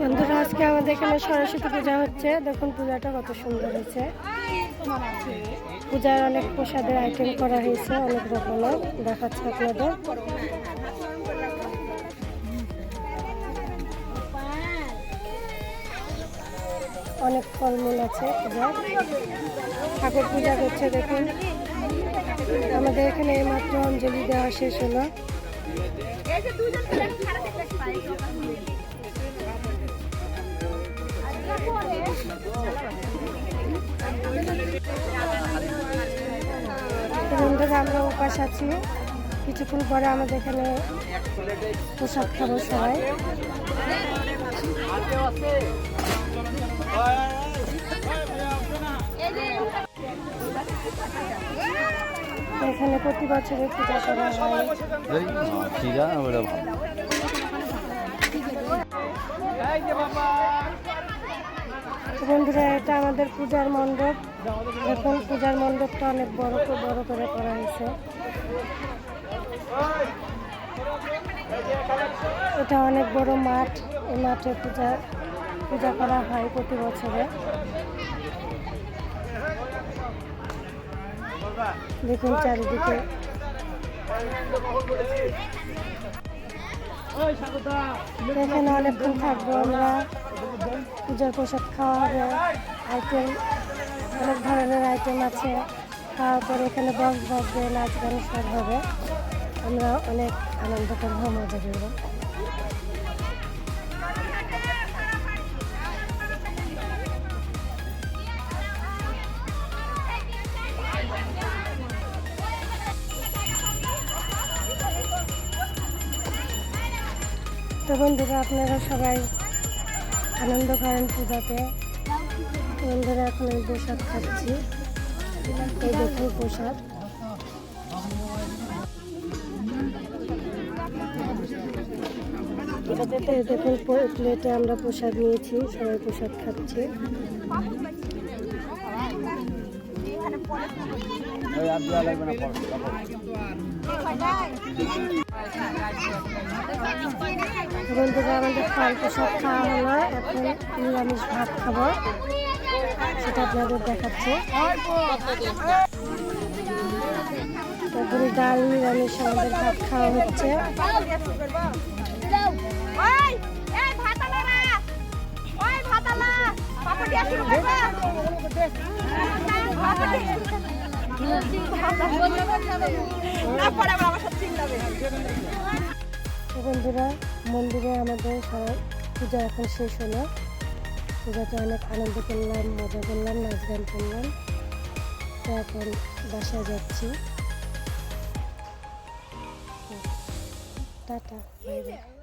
বন্ধুরা, আজকে আমাদের এখানে সরস্বতী পূজা হচ্ছে। দেখুন পূজাটা কত সুন্দর হয়েছে। পূজার অনেক প্রসাদের আইটেম করা হয়েছে, অনেক রকমের। দেখাচ্ছে আপনাদের। অনেক ফলমূল আছে পূজার। ঠাকুর পূজা করছে, দেখুন। আমাদের এখানে এইমাত্র অঞ্জলি দেওয়া শেষ হলো। আমরা উপাস আছি। কিছুক্ষণ পরে আমাদের এখানে প্রসাদ খাব সবাই। এখানে প্রতি বছরই পূজা করা হয়। ভালো। তো বন্ধুরা এটা আমাদের পূজার মণ্ডপ। এখন পূজার মণ্ডপটা অনেক বড় করে বড় করে করা হয়েছে। এটা অনেক বড় মাঠ। এই মাঠে পূজা পূজা করা হয় প্রতি বছরে। দেখুন চারিদিকে। এখানে অনেকক্ষণ থাকব আমরা। পূজার প্রসাদ খাওয়া হবে। আইটেম, অনেক ধরনের আইটেম আছে। খাওয়ার পরে এখানে বক্স বাজবে, নাচ গান সব হবে। আমরা অনেক আনন্দ করব, মজা করব। তো বন্ধুরা, আপনারা সবাই আনন্দ করেন পূজাতে। বন্ধুরা, এখন এই প্রসাদ খাচ্ছি। এই দেখুন প্রসাদ। দেখুন প্লেটে আমরা প্রসাদ নিয়েছি, সবাই প্রসাদ খাচ্ছি। বন্ধুরা আমাদের ফল প্রসাদ খাওয়া হলো, এখন নিরামিষ ভাত খাব। সেটা আপনাদের দেখাচ্ছে। ডাল, নিরামিষ আমাদের ভাত খাওয়া হচ্ছে। না পরে আমার সাথে বন্ধুরা মন্দিরে আমাদের সবাই পূজা এখন শেষ হলো। পূজাতে অনেক আনন্দ করলাম, মজা করলাম, নাচ গান করলাম। তো এখন বাসায় যাচ্ছি। Tata, bye bye.